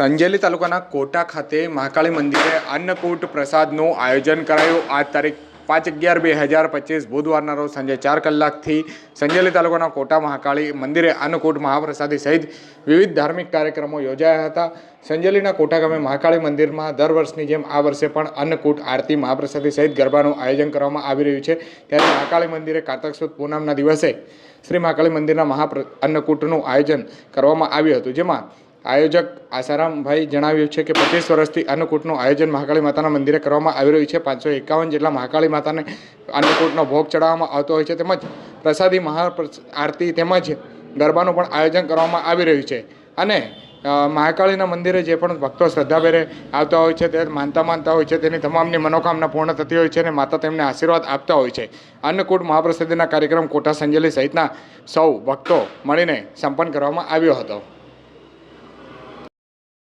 સંજેલી તાલુકાના કોટા ખાતે મહાકાળી મંદિરે અન્નકૂટ પ્રસાદનું આયોજન કરાયું. આજ તારીખ પાંચ અગિયાર બે હજાર પચીસ બુધવારના રોજ સાંજે ચાર કલાકથી સંજેલી તાલુકાના કોટા મહાકાળી મંદિરે અન્નકૂટ મહાપ્રસાદી સહિત વિવિધ ધાર્મિક કાર્યક્રમો યોજાયા હતા. સંજેલીના કોટા ગામે મહાકાળી મંદિરમાં દર વર્ષની જેમ આ વર્ષે પણ અન્નકૂટ આરતી મહાપ્રસાદી સહિત ગરબાનું આયોજન કરવામાં આવી રહ્યું છે. ત્યારે મહાકાળી મંદિરે કારતક સુદ પૂનમના દિવસે શ્રી મહાકાળી મંદિરના મહાપ્ર, અન્નકૂટનું આયોજન કરવામાં આવ્યું હતું. જેમાં આયોજક આસારામભાઈ જણાવ્યું છે કે પચીસ વર્ષથી અન્નકૂટનું આયોજન મહાકાળી માતાના મંદિરે કરવામાં આવી રહ્યું છે. પાંચસો એકાવન જેટલા મહાકાળી માતાને અન્નકૂટનો ભોગ ચડાવવામાં આવતો હોય છે તેમજ પ્રસાદી મહા આરતી તેમજ ગરબાનું પણ આયોજન કરવામાં આવી રહ્યું છે. અને મહાકાળીના મંદિરે જે પણ ભક્તો શ્રદ્ધાભેરે આવતા હોય છે તે માનતા માનતા હોય છે તેની તમામની મનોકામના પૂર્ણ થતી હોય છે અને માતા તેમને આશીર્વાદ આપતા હોય છે. અન્નકૂટ મહાપ્રસાદીના કાર્યક્રમ કોટા સંજેલી સહિતના સૌ ભક્તો મળીને સંપન્ન કરવામાં આવ્યો હતો.